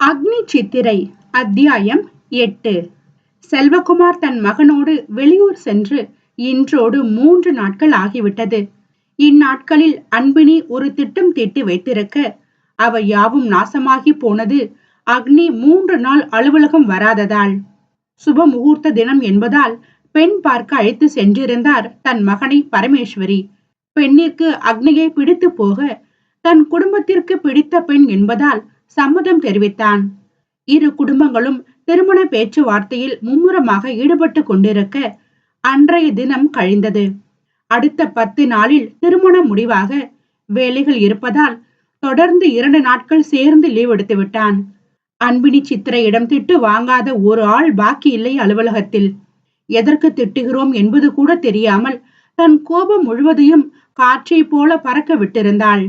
அக்னி சித்திரை அத்தியாயம் எட்டு. செல்வகுமார் தன் மகனோடு வெளியூர் சென்று இன்றோடு மூன்று நாட்கள் ஆகிவிட்டது. இந்நாட்களில் அன்பினி ஒரு திட்டம் தீட்டி வைத்திருக்க அவை யாவும் நாசமாகி போனது அக்னி மூன்று நாள் அலுவலகம் வராததால். சுப முகூர்த்த தினம் என்பதால் பெண் பார்க்க அழைத்து சென்றிருந்தார் தன் மகனை பரமேஸ்வரி. பெண்ணிற்கு அக்னியை பிடித்து போக தன் குடும்பத்திற்கு பிடித்த பெண் என்பதால் சம்மதம் தெரிவித்தான். இரு குடும்பங்களும் திருமண பேச்சுவார்த்தையில் மும்முரமாக ஈடுபட்டு கொண்டிருக்க அன்றைய தினம் கழிந்தது. அடுத்த பத்து நாளில் திருமணம் முடிவாக வேலைகள் இருப்பதால் தொடர்ந்து இரண்டு நாட்கள் சேர்ந்து லீவ் எடுத்து விட்டான். அன்பினி சித்திரையிடம் திட்டு வாங்காத ஒரு ஆள் பாக்கி இல்லை அலுவலகத்தில். எதற்கு திட்டுகிறோம் என்பது கூட தெரியாமல் தன் கோபம் முழுவதையும் காற்றை போல பறக்க விட்டிருந்தாள்.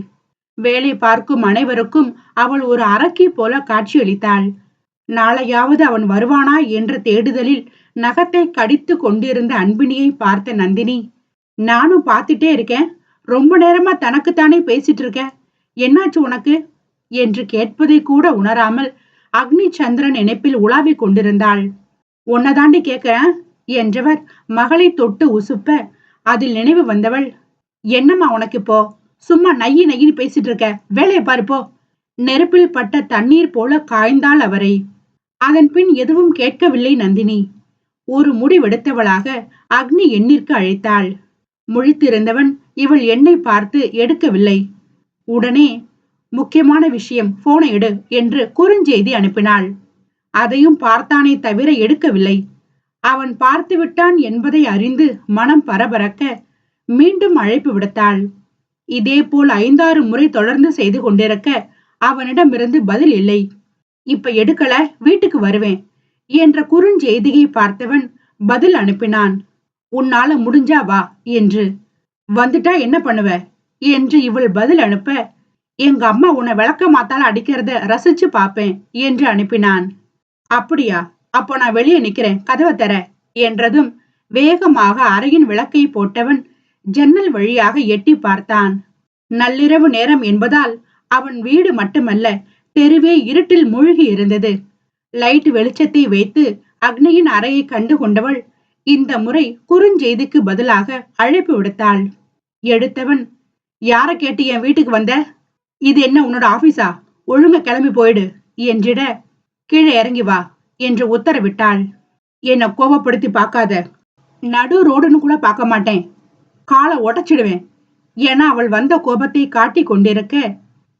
வேலை பார்க்கும் அனைவருக்கும் அவள் ஒரு அரக்கி போல காட்சியளித்தாள். நாளையாவது அவன் வருவானா என்ற தேடுதலில் நகத்தை கடித்து கொண்டிருந்த அன்பினியை பார்த்த நந்தினி நானும் பார்த்துட்டே இருக்கேன். ரொம்ப நேரமா தனக்குத்தானே பேசிட்டு இருக்க. என்னாச்சு உனக்கு? என்று கேட்பதை கூட உணராமல் அக்னி சந்திரன் இணைப்பில் உலாவிக் கொண்டிருந்தாள். உன்னதாண்டி கேட்கிறேன் என்றவர் மகளை தொட்டு உசுப்ப அதில் நினைவு வந்தவள் என்னம்மா உனக்கு இப்போ? சும்மா நையி நையின்னு பேசிட்டு இருக்க. வேலையை பாருப்போ நெருப்பில் பட்ட தண்ணீர் போல காய்ந்தாள் அவரை. அதன் பின் எதுவும் கேட்கவில்லை நந்தினி. ஒரு முடிவெடுத்தவளாக அக்னி எண்ணிற்கு அழைத்தாள். முழித்திருந்தவன் இவள் எண்ணை பார்த்து எடுக்கவில்லை. உடனே முக்கியமான விஷயம் போனை எடு என்று குறுஞ்செய்தி அனுப்பினாள். அதையும் பார்த்தானே தவிர எடுக்கவில்லை. அவன் பார்த்து விட்டான் என்பதை அறிந்து மனம் பரபரக்க மீண்டும் அழைப்பு விடுத்தாள். இதே போல் ஐந்தாறு முறை தொடர்ந்து செய்து கொண்டிருக்க அவனிடமிருந்து பதில் இல்லை. இப்ப எடுக்கல வீட்டுக்கு வருவேன் என்ற குறுஞ்செய்தியை பார்த்தவன் பதில் அனுப்பினான். உன்னால முடிஞ்சா வா என்று. வந்துட்டா என்ன பண்ணுவ? என்று இவள் பதில் அனுப்ப எங்க அம்மா உன்னை விளக்க மாத்தால அடிக்கிறத ரசிச்சு பாப்பேன் என்று அனுப்பினான். அப்படியா? அப்போ நான் வெளியே நிக்கிறேன். கதவை தர என்றதும் வேகமாக அறையின் விளக்கை போட்டவன் ஜன்னல் வழியாக எட்டி பார்த்தான். நள்ளிரவு நேரம் என்பதால் அவன் வீடு மட்டுமல்ல தெருவே இருட்டில் மூழ்கி இருந்தது. லைட் வெளிச்சத்தை வைத்து அக்னியின் அறையை கண்டு கொண்டவள் இந்த முறை குறுஞ்செய்திக்கு பதிலாக அழைப்பு விடுத்தாள். எடுத்தவன் யார கேட்டு என் வீட்டுக்கு வந்த? இது என்ன உன்னோட ஆபீஸா? ஒழுங்க கிளம்பி போயிடு. என்றிட கீழே இறங்கி வா என்று உத்தரவிட்டாள். என்னை கோபப்படுத்தி பார்க்காத. நடு ரோடுன்னு கூட பார்க்க மாட்டேன். காலை உடைச்சிடுவேன். என அவள் வந்த கோபத்தை காட்டி கொண்டிருக்க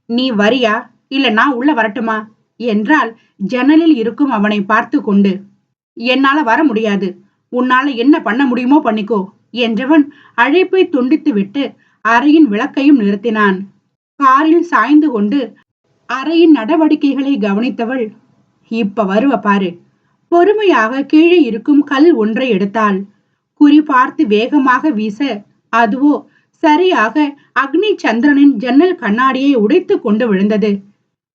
நீ வரியா? இல்ல நான் உள்ள வரட்டுமா? என்றால் ஜன்னலில் இருக்கும் அவனை பார்த்து கொண்டு. என்னால வர முடியாது. உன்னால என்ன பண்ண முடியுமோ பண்ணிக்கோ என்றவன் அழைப்பை துண்டித்து விட்டு அறையின் விளக்கையும் நிறுத்தினான். காரில் சாய்ந்து கொண்டு அறையின் நடவடிக்கைகளை கவனித்தவள் இப்ப வருவ பாரு. பொறுமையாக கீழே இருக்கும் கல் ஒன்றை எடுத்தாள். குறி பார்த்து வேகமாக வீச அதுவோ சரியாக அக்னி சந்திரனின் ஜன்னல் கண்ணாடியை உடைத்து கொண்டு விழுந்தது.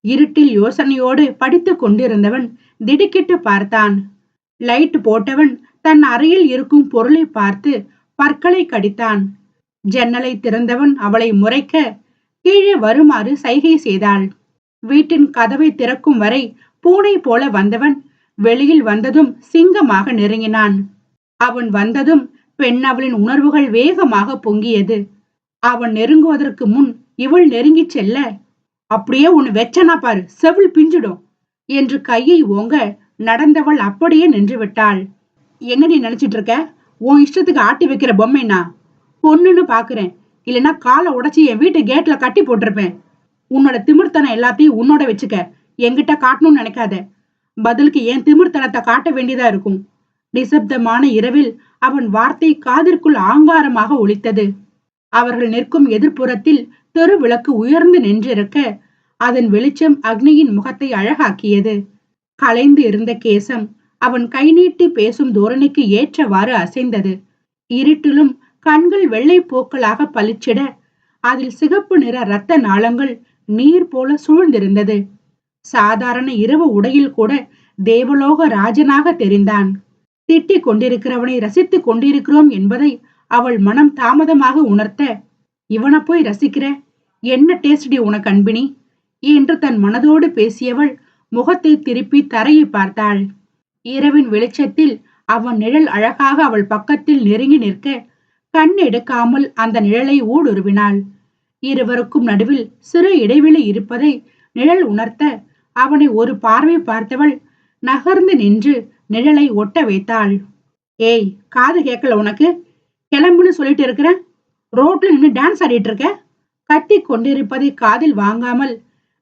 இருட்டில் யோசனையோடு படித்துக் கொண்டிருந்தவன் திடுக்கிட்டு பார்த்தான். லைட் போட்டவன் தன் அறையில் இருக்கும் பொருளை பார்த்து பற்களை கடித்தான். ஜன்னலை திறந்தவன் அவளை முறைக்க கீழே வருமாறு சைகை செய்தாள். வீட்டின் கதவை திறக்கும் வரை பூனை போல வந்தவன் வெளியில் வந்ததும் சிங்கமாக நெருங்கினான். அவன் வந்ததும் பெண் அவளின் உணர்வுகள் வேகமாக பொங்கியது. அவன் நெருங்குவதற்கு முன் இவள் நெருங்கிச் செல்ல அப்படியே உன் வெச்சனா பாரு செவில் பிஞ்சிடும் என்று கையை ஓங்க நடந்தவள் அப்படியே நின்று விட்டாள் என்ன நீ நினைச்சிட்டு இருக்க? உன் இஷ்டத்துக்கு ஆட்டி வைக்கிற பொம்மைனா பொண்ணுன்னு பாக்குறேன். இல்லைன்னா காலை உடைச்சி என் வீட்டு கேட்ல கட்டி போட்டிருப்பேன். உன்னோட திமிர்த்தனம் எல்லாத்தையும் உன்னோட வச்சுக்க. என்கிட்ட காட்டணும்னு நினைக்காத. பதிலுக்கு என் திமிர்த்தனத்தை காட்ட வேண்டியதா இருக்கும். நிசப்தமான இரவில் அவன் வார்த்தை காதிற்குள் ஆங்காரமாக ஒலித்தது. அவர்கள் நிற்கும் எதிர்ப்புறத்தில் தெரு விளக்கு உயர்ந்து நின்றிருக்க அதன் வெளிச்சம் அக்னியின் முகத்தை அழகாக்கியது. கலைந்து இருந்த கேசம் அவன் கை நீட்டி பேசும் தோரணைக்கு ஏற்றவாறு அசைந்தது. இருட்டிலும் கண்கள் வெள்ளை போக்களாக பளிச்சிட அதில் சிகப்பு நிற இரத்த நாளங்கள் நீர் போல சூழ்ந்திருந்தது. சாதாரண இரவு உடையில் கூட தேவலோக ராஜனாக தெரிந்தான். திட்டிக் கொண்டிருக்கிறவனை ரசித்துக் கொண்டிருக்கிறோம் என்பதை அவள் மனம் தாமதமாக உணர்த்த இவனை போய் ரசிக்கிற? என்ன டேஸ்டி உனக்கு அன்பினி? என்று தன் மனதோடு பேசியவள் முகத்தை திருப்பி தரையை பார்த்தாள். இரவின் வெளிச்சத்தில் அவன் நிழல் அழகாக அவள் பக்கத்தில் நெருங்கி நிற்க கண் எடுக்காமல் அந்த நிழலை ஊடுருவினாள். இருவருக்கும் நடுவில் சிறு இடைவெளி இருப்பதை நிழல் உணர்த்த அவனை ஒரு பார்வை பார்த்தவள் நகர்ந்து நின்று நிழலை ஒட்ட வைத்தாள். ஏய் காது கேட்கல உனக்கு? கிளம்புன்னு சொல்லிட்டு இருக்கிற? ரோட்ல நின்று டான்ஸ் ஆடிட்டு இருக்க? கத்தி கொண்டிருப்பதை காதில் வாங்காமல்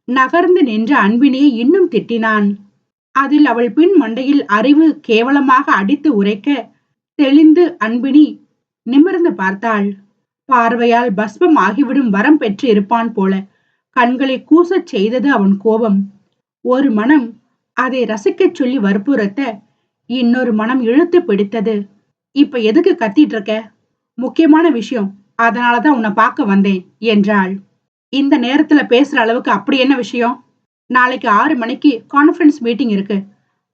நகர்ந்து நின்ற அன்பினியை இன்னும் திட்டினான். அதில் அவள் பின் மண்டையில் அறிவு கேவலமாக அடித்து உரைக்க தெளிந்து அன்பினி நிமிர்ந்து பார்த்தாள். பார்வையால் பஸ்பம் ஆகிவிடும் வரம் பெற்று இருப்பான் போல கண்களை கூசச் செய்தது அவன் கோபம். ஒரு மனம் அதை ரசிக்கச் சொல்லி வற்புறுத்த இன்னொரு மனம் இழுத்து பிடித்தது. இப்ப எதுக்கு கத்திட்டு இருக்க முக்கியமான விஷயம் அதனாலதான் உன்னை பார்க்க வந்தேன் என்றாள். இந்த நேரத்துல பேசுற அளவுக்கு அப்படி என்ன விஷயம்? நாளைக்கு ஆறு மணிக்கு கான்ஃபரன்ஸ் மீட்டிங் இருக்கு.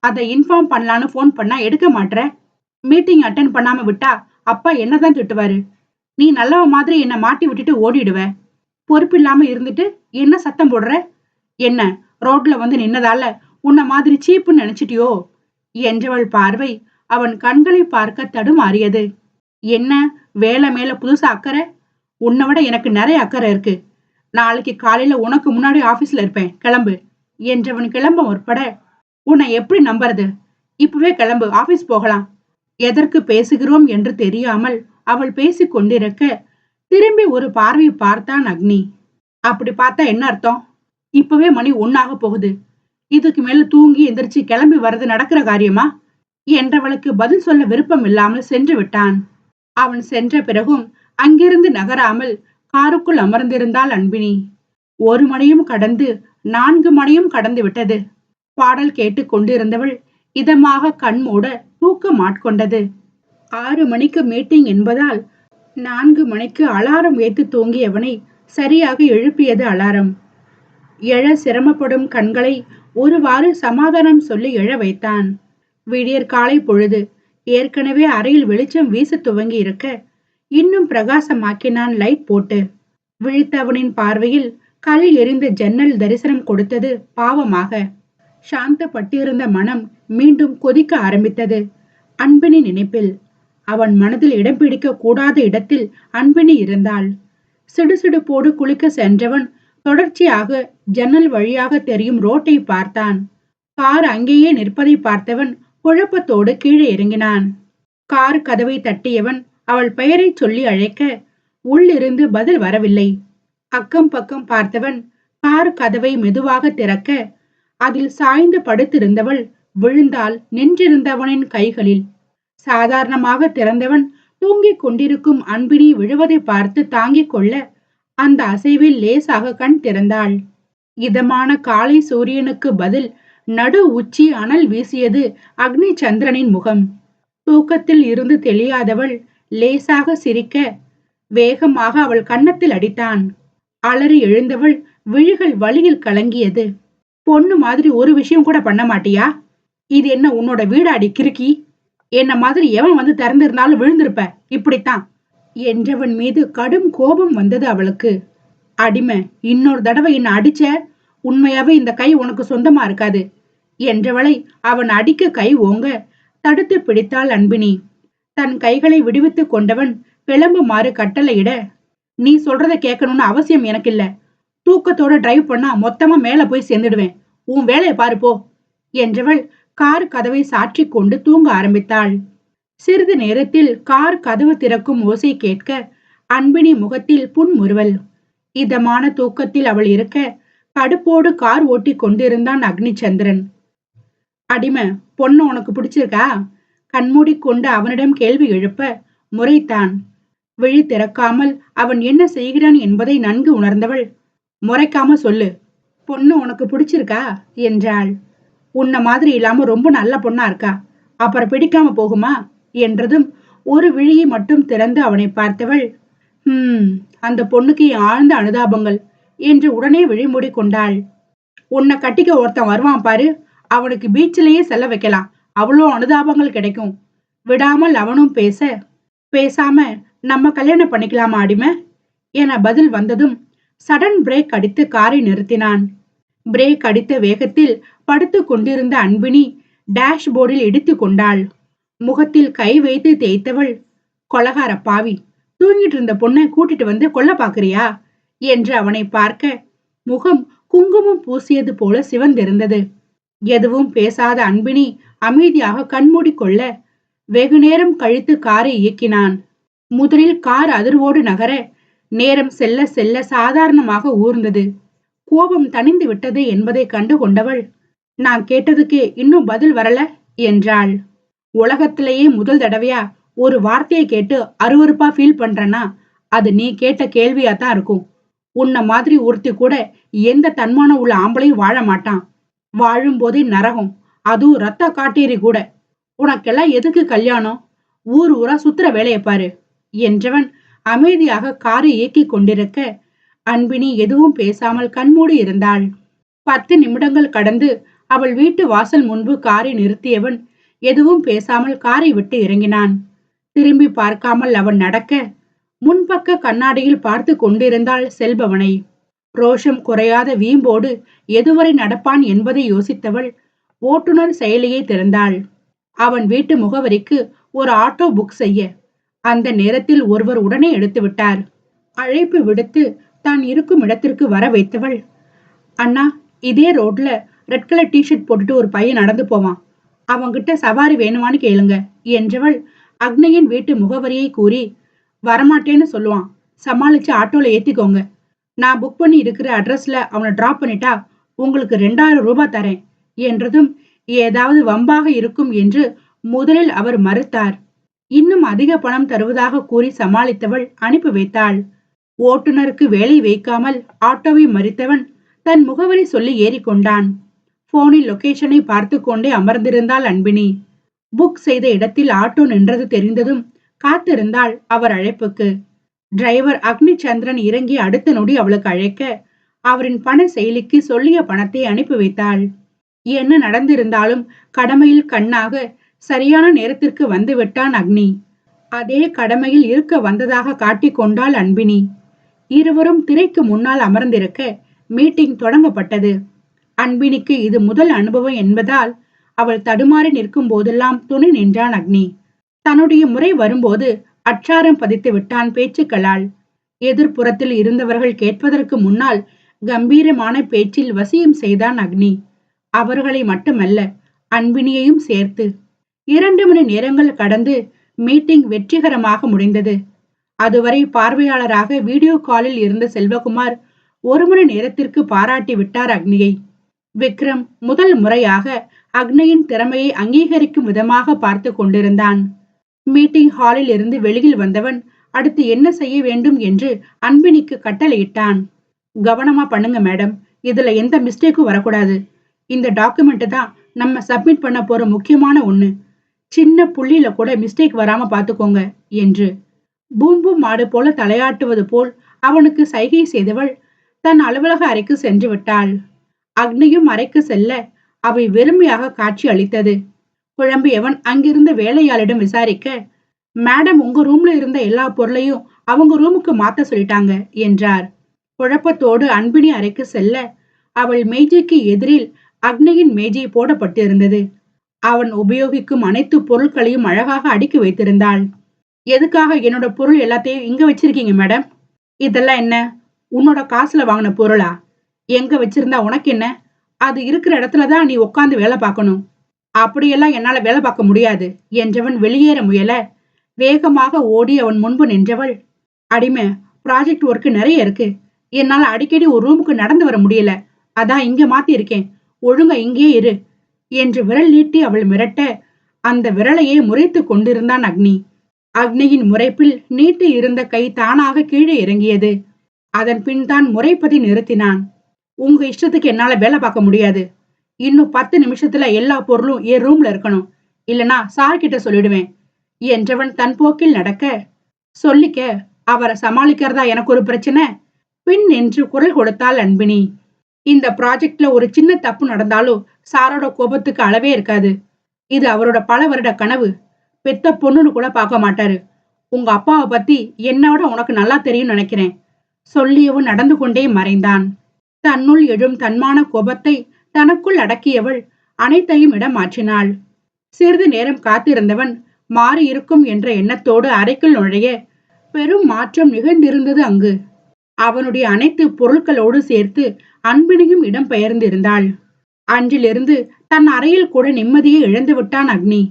அதை இன்ஃபார்ம் பண்ணலான்னு ஃபோன் பண்ணா எடுக்க மாட்டேற மீட்டிங் அட்டன் பண்ணாம விட்டா அப்பா என்னதான் திட்டுவாரு? நீ நல்லவ மாதிரி என்னை மாட்டி விட்டுட்டு ஓடிடுவ. பொறுப்பில்லாம இருந்துட்டு என்ன சத்தம் போடுற? என்ன ரோட்ல வந்து நின்னதால உன்னை மாதிரி சீப்புன்னு நினைச்சிட்டியோ? என்றவள் பார்வை அவன் கண்களை பார்க்க தடுமாறியது. என்ன? வேலை மேல புதுசா அக்கறை? உன்னை விட எனக்கு நிறைய அக்கறை இருக்கு. நாளைக்கு காலையில உனக்கு முன்னாடி ஆபீஸ்ல இருப்பேன். கிளம்பு. என்றவன் கிளம்ப முற்பட உன்னை எப்படி நம்புறது? இப்பவே கிளம்பு. ஆபீஸ் போகலாம். எதற்கு பேசுகிறோம்? என்று தெரியாமல் அவள் பேசிக் கொண்டிருக்க திரும்பி ஒரு பார்வை பார்த்தான் அக்னி. அப்படி பார்த்தா என்ன அர்த்தம்? இப்பவே மணி ஒன்னாக போகுது. இதுக்கு மேல தூங்கி எந்திரிச்சு கிளம்பி வர்றது நடக்கிற காரியமா? என்றவளுக்கு பதில் சொல்ல விருப்பம் இல்லாமல் சென்று விட்டான். அவன் சென்ற பிறகும் அங்கிருந்து நகராமல் காருக்குள் அமர்ந்திருந்தாள் அன்பினி. ஒரு மணியும் கடந்து நான்கு மணியும் கடந்து விட்டது. பாடல் கேட்டு கொண்டிருந்தவள் இதமாக கண் மூட தூக்கம் ஆட்கொண்டது. ஆறு மணிக்கு மீட்டிங் என்பதால் நான்கு மணிக்கு அலாரம் வைத்து தூங்கியவனை சரியாக எழுப்பியது அலாரம். எழ சிரமப்படும் கண்களை ஒருவாறு சமாதானம் சொல்லி எழ வைத்தான். விடியற் காலை பொழுது ஏற்கனவே அறையில் வெளிச்சம் வீச துவங்கி இருக்க இன்னும் பிரகாசமாக்கினான் லைட் போட்டு. விழித்தவனின் பார்வையில் கல் எரிந்த ஜன்னல் தரிசனம் கொடுத்தது பாவமாக. சாந்தப்பட்டிருந்த மனம் மீண்டும் கொதிக்க ஆரம்பித்தது. அன்பினி நினைப்பில் அவன் மனதில் இடம் பிடிக்க கூடாத இடத்தில் அன்பினி இருந்தாள். சிடுசிடுப்போடு குளிக்க சென்றவன் தொடர்ச்சியாக ஜன்னல் வழியாக தெரியும் ரோட்டை பார்த்தான். கார் அங்கேயே நிற்பதை பார்த்தவன் குழப்பத்தோடு கீழே இறங்கினான். கார் கதவை தட்டியவன் அவள் பெயரை சொல்லி அழைக்க உள்ளிருந்து பதில் வரவில்லை. அக்கம் பக்கம் பார்த்தவன் கார் கதவை மெதுவாக திறக்க அதில் சாய்ந்து படுத்திருந்தவள் விழுந்தால் நின்றிருந்தவனின் கைகளில். சாதாரணமாக திறந்தவன் தூங்கிக் கொண்டிருக்கும் அன்பினி விழுவதை பார்த்து தாங்கிக் கொள்ள அந்த அசைவில் லேசாக கண் திறந்தாள். இதமான காலை சூரியனுக்கு பதில் நடு உச்சி அனல் வீசியது அக்னி சந்திரனின் முகம். தூக்கத்தில் இருந்து தெளியாதவள் லேசாக சிரிக்க வேகமாக அவள் கன்னத்தில் அடித்தான். அலறி எழுந்தவள் விழிகள் வழியில் கலங்கியது. பொண்ணு மாதிரி ஒரு விஷயம் கூட பண்ண மாட்டியா? இது என்ன உன்னோட வீடாடி கிறுக்கி? என்ன மாதிரி எவன் வந்து திறந்திருந்தாலும் விழுந்திருப்ப? இப்படித்தான். என்றவன் மீது கடும் கோபம் வந்தது அவளுக்கு. அடிமை இன்னொரு தடவை என்ன அடிச்ச? உண்மையாவே இந்த கை உனக்கு சொந்தமா இருக்காது என்றவளை அவன் அடிக்க கை ஓங்க தடுத்து பிடித்தாள் அன்பினி. தன் கைகளை விடுவித்து கொண்டவன் கிளம்புமாறு கட்டளையிட நீ சொல்றத கேட்கணும்னு அவசியம் எனக்கு இல்ல தூக்கத்தோட டிரைவ் பண்ணா மொத்தமா மேல போய் சேர்ந்துடுவேன். உன் வேலையை பாருப்போ என்றவள் கார் கதவை சாற்றி கொண்டு தூங்க ஆரம்பித்தாள். சிறிது நேரத்தில் கார் கதவு திறக்கும் ஓசை கேட்க அன்பினி முகத்தில் புன்முறுவல். இதமான தூக்கத்தில் அவள் இருக்க கடுப்போடு கார் ஓட்டி கொண்டிருந்தான் அக்னிச்சந்திரன். அடிமை பொண்ணு உனக்கு பிடிச்சிருக்கா? கண்மூடி கொண்டு அவனிடம் கேள்வி எழுப்ப முறைத்தான். விழி திறக்காமல் அவன் என்ன செய்கிறான் என்பதை நன்கு உணர்ந்தவள் முறைக்காம சொல்லு பொண்ணு உனக்கு பிடிச்சிருக்கா? என்றாள். உன்ன மாதிரி இல்லாம ரொம்ப நல்ல பொண்ணா இருக்கா? அப்புறம் பிடிக்காம போகுமா? என்றதும் ஒரு விழியை மட்டும் திறந்து அவனை பார்த்தவள் ஹம் அந்த பொண்ணுக்கு ஆழ்ந்த அனுதாபங்கள் என்று உடனே விழிமூடி கொண்டாள் உன்னை கட்டிக்க ஒருத்தன் வருவான் பாரு அவனுக்கு பீச்சிலேயே செல்ல வைக்கலாம் அவ்வளோ அனுதாபங்கள் கிடைக்கும். விடாமல் அவனும் பேச பேசாம நம்ம கல்யாணம் பண்ணிக்கலாமா அடிமை? என பதில் வந்ததும் சடன் பிரேக் அடித்து காரை நிறுத்தினான். பிரேக் அடித்த வேகத்தில் படுத்துக் கொண்டிருந்த அன்பினி டேஷ்போர்டில் இடித்து கொண்டாள். முகத்தில் கை வைத்து தேய்த்தவள் கொலகார பாவி தூங்கிட்டு இருந்த பொண்ணை கூட்டிட்டு வந்து கொல்ல பாக்குறியா என்று அவனை பார்க்க முகம் குங்குமம் பூசியது போல சிவந்திருந்தது. எதுவும் பேசாத அன்பினி அமைதியாக கண்மூடி கொள்ள வெகு நேரம் கழித்து காரை இயக்கினான். முதலில் கார் அதிர்வோடு நகர நேரம் செல்ல செல்ல சாதாரணமாக ஊர்ந்தது. கோபம் தணிந்து விட்டது என்பதை கண்டு கொண்டவள் நான் கேட்டதுக்கு இன்னும் பதில் வரல என்றாள். உலகத்திலேயே முதல் தடவையா ஒரு வார்த்தையை கேட்டு அருவறுப்பா ஃபீல் பண்றேன்னா அது நீ கேட்ட கேள்வியா தான் இருக்கும். உன்ன மாதிரி ஒருத்தி கூட எந்த தன்மானம் உள்ள ஆம்பளையும் வாழ மாட்டான். வாழும் போதே நரகம் அதுவும் ரத்த காட்டேரி கூட. உனக்கெல்லாம் எதுக்கு கல்யாணம்? ஊர் ஊரா சுத்துற வேலையை பாரு என்றவன் அமைதியாக காரை இயக்கி கொண்டிருக்க அன்பினி எதுவும் பேசாமல் கண்மூடி இருந்தாள். பத்து நிமிடங்கள் கடந்து அவள் வீட்டு வாசல் முன்பு காரை நிறுத்தியவன் எதுவும் பேசாமல் காரை விட்டு இறங்கினான். திரும்பி பார்க்காமல் அவன் நடக்க முன்பக்க கண்ணாடியில் பார்த்து கொண்டிருந்தாள் செல்பவனை. ரோஷம் குறையாத வீம்போடு எதுவரை நடப்பான் என்பதை யோசித்தவள் ஓட்டுநர் செயலியை திறந்தாள். அவன் வீட்டு முகவரிக்கு ஒரு ஆட்டோ புக் செய்ய. அந்த நேரத்தில் ஒருவர் உடனே எடுத்து விட்டார். அழைப்பு விடுத்து தான் இருக்கும் இடத்திற்கு வர வைத்தவள் அண்ணா இதே ரோட்ல ரெட் கலர் டிஷர்ட் போட்டுட்டு ஒரு பையன் நடந்து போவான். அவங்கிட்ட சவாரி வேணுமான்னு கேளுங்க என்றவள் அக்னையின் வீட்டு முகவரியை கூறி வரமாட்டேன்னு சொல்லுவான். சமாளிச்சு ஆட்டோல ஏத்திக்கோங்க. நான் புக் பண்ணி இருக்கிற அட்ரஸ்ல அவனை டிராப் பண்ணிட்டா உங்களுக்கு ரெண்டாயிரம் ரூபாய் தரேன் என்றதும் ஏதாவது வம்பாக இருக்கும் என்று முதலில் அவர் மறுத்தார். இன்னும் அதிக பணம் தருவதாக கூறி சமாளித்தவள் அனுப்பி வைத்தாள். ஓட்டுநருக்கு வேலை வைக்காமல் ஆட்டோவை மறித்தவன் தன் முகவரி சொல்லி ஏறிக்கொண்டான். போனில் லொகேஷனை பார்த்து கொண்டே அமர்ந்திருந்தாள் அன்பினி. புக் செய்த இடத்தில் ஆட்டோ நின்றது தெரிந்ததும் காத்திருந்தாள் அவர் அழைப்புக்கு. டிரைவர் அக்னி சந்திரன் இறங்கி அடுத்த நொடி அவளுக்கு அழைக்க அவரின் பண செயலிக்கு சொல்லிய பணத்தை அனுப்பி வைத்தாள். என்ன நடந்திருந்தாலும் கடமையில் கண்ணாக சரியான நேரத்திற்கு வந்துவிட்டான் அக்னி. அதே கடமையில் இருக்க வந்ததாக காட்டிக்கொண்டாள் அன்பினி. இருவரும் திரைக்கு முன்னால் அமர்ந்திருக்க மீட்டிங் தொடங்கப்பட்டது. அன்பினிக்கு இது முதல் அனுபவம் என்பதால் அவள் தடுமாறி நிற்கும் போதெல்லாம் துணி நின்றான் அக்னி. தன்னுடைய முறை வரும்போது அச்சாரம் பதித்து விட்டான் பேச்சுக்களால். எதிர்ப்புறத்தில் இருந்தவர்கள் கேட்பதற்கு முன்னால் கம்பீரமான பேச்சில் வசியம் செய்தான் அக்னி. அவர்களை மட்டுமல்ல அன்பினியையும் சேர்த்து. இரண்டு மணி நேரங்கள் கடந்து மீட்டிங் வெற்றிகரமாக முடிந்தது. அதுவரை பார்வையாளராக வீடியோ காலில் இருந்த செல்வகுமார் ஒரு மணி நேரத்திற்கு பாராட்டி விட்டார் அக்னியை. விக்ரம் முதல் முறையாக அக்னையின் திறமையை அங்கீகரிக்கும் விதமாக பார்த்து கொண்டிருந்தான். மீட்டிங் ஹாலில் இருந்து வெளியில் வந்தவன் அடுத்து என்ன செய்ய வேண்டும் என்று அன்பினிக்கு கட்டளையிட்டான். கவனமா பண்ணுங்க மேடம். இதுல எந்த மிஸ்டேக்கும் வரக்கூடாது. இந்த டாக்குமெண்ட் தான் நம்ம சப்மிட் பண்ண போற முக்கியமான ஒண்ணு. சின்ன புள்ளியில கூட மிஸ்டேக் வராம பாத்துக்கோங்க என்று. பூம்பு மாடு போல தலையாட்டுவது போல் அவனுக்கு சைகை செய்தவள் தன் அலுவலக அறைக்கு சென்று விட்டாள். அக்னியும் அறைக்கு செல்ல அவை வெறுமையாக காட்சி அளித்தது. குழம்பியவன் அங்கிருந்த வேலையாளிடம் விசாரிக்க மேடம் உங்க ரூம்ல இருந்த எல்லா பொருளையும் அவங்க ரூமுக்கு மாத்த சொல்லிட்டாங்க என்றார். குழப்பத்தோடு அன்பினி அறைக்கு செல்ல அவள் மேஜைக்கு எதிரில் அக்னியின் மேஜை போடப்பட்டிருந்தது. அவன் உபயோகிக்கும் அனைத்து பொருட்களையும் அழகாக அடுக்கி வைத்திருந்தாள். எதுக்காக என்னோட பொருள் எல்லாத்தையும் இங்க வச்சிருக்கீங்க மேடம்? இதெல்லாம் என்ன? உன்னோட காசுல வாங்கின பொருளா? எங்க வச்சிருந்தா உனக்கு என்ன? அது இருக்கிற இடத்துலதான் நீ உட்காந்து வேலை பார்க்கணும். அப்படியெல்லாம் என்னால வேலை பார்க்க முடியாது என்றவன் வெளியேற முயல. வேகமாக ஓடி அவன் முன்பு நின்றவள் அடிமை ப்ராஜெக்ட் ஒர்க்கு நிறைய இருக்கு. என்னால அடிக்கடி ஒரு ரூமுக்கு நடந்து வர முடியல. அதான் இங்க மாத்தி இருக்கேன். ஒழுங்கா இங்கே இரு என்று விரல் நீட்டி அவள் மிரட்ட அந்த விரலையே முறைத்து கொண்டிருந்தான் அக்னி. அக்னியின் முறைப்பில் நீட்டி இருந்த கை தானாக கீழே இறங்கியது. அதன் பின் தான் முறைப்பதை நிறுத்தினான். உங்க இஷ்டத்துக்கு என்னால வேலை பார்க்க முடியாது. இன்னும் பத்து நிமிஷத்துல எல்லா பொருளும் என் ரூம்ல இருக்கணும். இல்லனா சார் கிட்ட சொல்லிடுவேன். என்றவன் தன் போக்கில் நடக்க சொல்லிக்க அவரை சமாளிக்கிறதா எனக்கு ஒரு பிரச்சனை? பின் என்று குரல் கொடுத்தாள் அன்பினி. இந்த ப்ராஜெக்ட்ல ஒரு சின்ன தப்பு நடந்தாலும் சாரோட கோபத்துக்கு அளவே இருக்காது. இது அவரோட பல வருட கனவு. பெத்த பொண்ணுன்னு கூட பார்க்க மாட்டாரு. உங்க அப்பாவை பத்தி என்னோட உனக்கு நல்லா தெரியும் நினைக்கிறேன். சொல்லியவும் நடந்து கொண்டே மறைந்தான். தன்னுள் எழும் தன்மான கோபத்தை தனக்குள் அடக்கியவள் அனைத்தையும் இடம் மாற்றினாள் சிறிது நேரம் காத்திருந்தவன் மாறி இருக்கும் என்ற எண்ணத்தோடு அறைக்குள் நுழைய பெரும் மாற்றம் நிகழ்ந்திருந்தது அங்கு. அவனுடைய அனைத்து பொருட்களோடு சேர்த்து அன்பினையும் இடம் பெயர்ந்திருந்தாள். அன்றிலிருந்து தன் அறையில் கூட நிம்மதியை இழந்து விட்டான் அக்னி.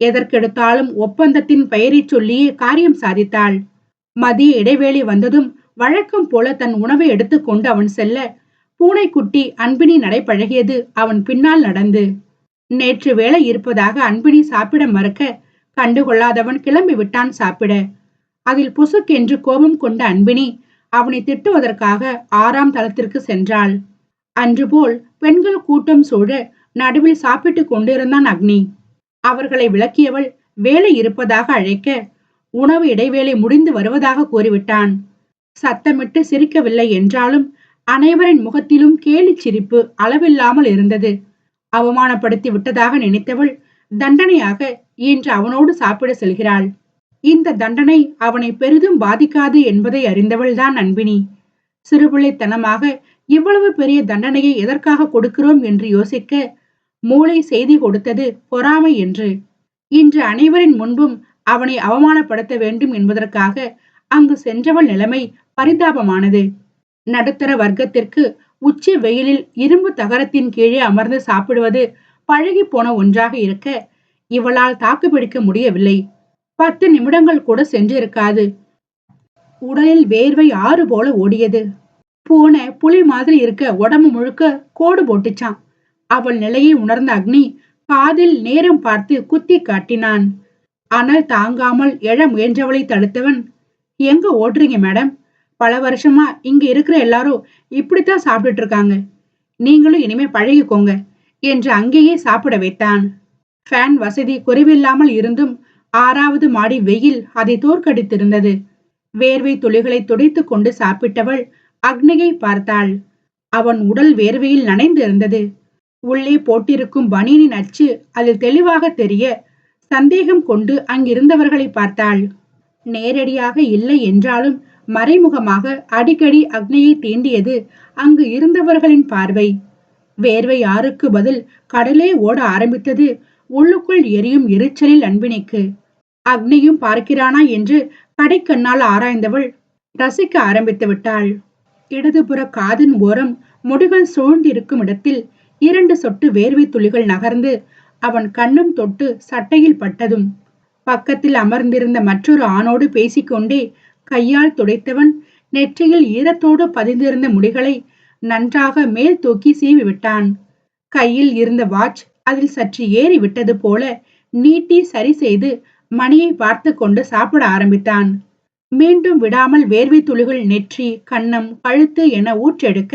எதற்கெடுத்தாலும் ஒப்பந்தத்தின் பெயரை சொல்லியே காரியம் சாதித்தாள். மதிய இடைவேளை வந்ததும் வழக்கம் போல தன் உணவை எடுத்துக்கொண்டு அவன் செல்ல பூனைக்குட்டி அன்பினி நடைபழகியது. அவன் பின்னால் நடந்து நேற்று வேலை இருப்பதாக அன்பினி சாப்பிட மறுக்க கண்டுகொள்ளாதவன் கிளம்பி விட்டான் சாப்பிட. அதில் புசுக்கென்று கோபம் கொண்ட அன்பினி அவனை திட்டுவதற்காக ஆறாம் தளத்திற்கு சென்றாள். அன்றுபோல் பெண்கள் கூட்டம் சூழ நடுவில் சாப்பிட்டுக் கொண்டிருந்தான் அக்னி. அவர்களை விளக்கியவள் வேலை இருப்பதாக அழைக்க உணவு இடைவேளை முடிந்து வருவதாக கூறிவிட்டான். சத்தமிட்டு சிரிக்கவில்லை என்றாலும் அனைவரின் முகத்திலும் கேலி சிரிப்பு அளவில்லாமல் இருந்தது. அவமானப்படுத்தி விட்டதாக நினைத்தவள் தண்டனையாக இன்று அவனோடு சாப்பிட செல்கிறாள். இந்த தண்டனை அவனை பெரிதும் பாதிக்காது என்பதை அறிந்தவள்தான் நண்பினி. சிறுபிள்ளைத்தனமாக இவ்வளவு பெரிய தண்டனையை எதற்காக கொடுக்கிறோம் என்று யோசிக்க மூளை செய்தி கொடுத்தது பொறாமை என்று. இன்று அனைவரின் முன்பும் அவனை அவமானப்படுத்த வேண்டும் என்பதற்காக அங்கு சென்றவள் நிலைமை பரிதாபமானது. நடுத்தர வர்க்கத்திற்கு உச்சி வெயிலில் இரும்பு தகரத்தின் கீழே அமர்ந்து சாப்பிடுவது பழகி போன ஒன்றாக இருக்க இவளால் தாக்குப்பிடிக்க முடியவில்லை. பத்து நிமிடங்கள் கூட சென்றிருக்காது. உடலில் வேர்வை ஆறு போல ஓடியது. பூனை புலி மாதிரி இருக்க உடம்பு முழுக்க கோடு போட்டுச்சான் அவள் நிலையை உணர்ந்த அக்னி காதில் நேரம் பார்த்து குத்தி காட்டினான். ஆனால் தாங்காமல் எழ முயன்றவளை தடுத்தவன் எங்க ஓடுறீங்க மேடம்? பல வருஷமா இங்க இருக்கிற எல்லாரும் இப்படித்தான் சாப்பிட்டுட்டு இருக்காங்க. நீங்களும் இனிமே பழகிக்கோங்க என்று அங்கேயே சாப்பிட வைத்தான். ஃபேன் வசதி குறைவில்லாமல் இருந்தும் ஆறாவது மாடி வெயில் அதை தோற்கடித்திருந்தது. வேர்வை துளிகளை துடைத்து கொண்டு சாப்பிட்டவள் அக்னியை பார்த்தாள். அவன் உடல் வேர்வையில் நனைந்து இருந்தது. உள்ளே போட்டிருக்கும் பனியனின் அச்சு அதில் தெளிவாக தெரிய சந்தேகம் கொண்டு அங்கிருந்தவர்களை பார்த்தாள். நேரடியாக இல்லை என்றாலும் மறைமுகமாக அடிக்கடி அக்னியை தீண்டியது அங்கு இருந்தவர்களின் பார்வை. வேர்வை ஆறுக்கு பதில் கடலே ஓட ஆரம்பித்தது உள்ளுக்குள் எரியும் எரிச்சலில் அன்பினிக்கு. அக்னியும் பார்க்கிறானா என்று கடைக்கண்ணால் ஆராய்ந்தவள் ரசிக்க ஆரம்பித்து விட்டாள். இடதுபுற காதின் ஓரம் முடிகள் சூழ்ந்திருக்கும் இடத்தில் இரண்டு சொட்டு வேர்வை துளிகள் நகர்ந்து அவன் கண்ணும் தொட்டு சட்டையில் பட்டதும். பக்கத்தில் அமர்ந்திருந்த மற்றொரு ஆணோடு பேசிக்கொண்டே கையால் துடைத்தவன் நெற்றியில் ஈரத்தோடு பதிந்திருந்த முடிகளை நன்றாக மேல் தூக்கி சீவி விட்டான் கையில் இருந்த வாட்ச் அதில் சற்று ஏறி விட்டது போல நீட்டி சரி செய்து மணியை பார்த்து கொண்டு சாப்பிட ஆரம்பித்தான். மீண்டும் விடாமல் வேர்வை துளிகள் நெற்றி கன்னம் கழுத்து என ஊற்றெடுக்க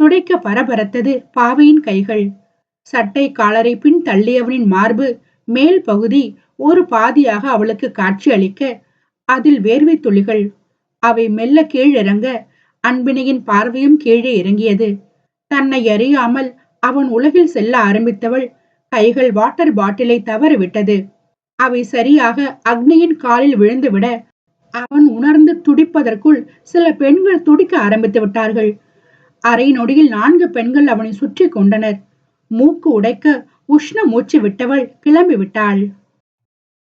துடைக்க பரபரத்தது பாவையின் கைகள். சட்டை காலரை பின் தள்ளியவனின் மார்பு மேல் பகுதி ஒரு பாதியாக அவளுக்கு காட்சி அளிக்க அதில் வேர்வை துளிகள். அவை மெல்ல கீழிறங்க அன்பினையின் பார்வையும் கீழே இறங்கியது. தன்னை அறியாமல் அவன் உலகில் செல்ல ஆரம்பித்தவள் கைகள் வாட்டர் பாட்டிலை தவறிவிட்டது. அவை சரியாக அக்னியின் காலில் விழுந்துவிட அவன் உணர்ந்து துடிப்பதற்குள் சில பெண்கள் துடிக்க ஆரம்பித்து விட்டார்கள். அரை நொடியில் நான்கு பெண்கள் அவனை சுற்றி கொண்டனர். மூக்கு உடைக்க உஷ்ண மூச்சு விட்டவள் கிளம்பி விட்டாள்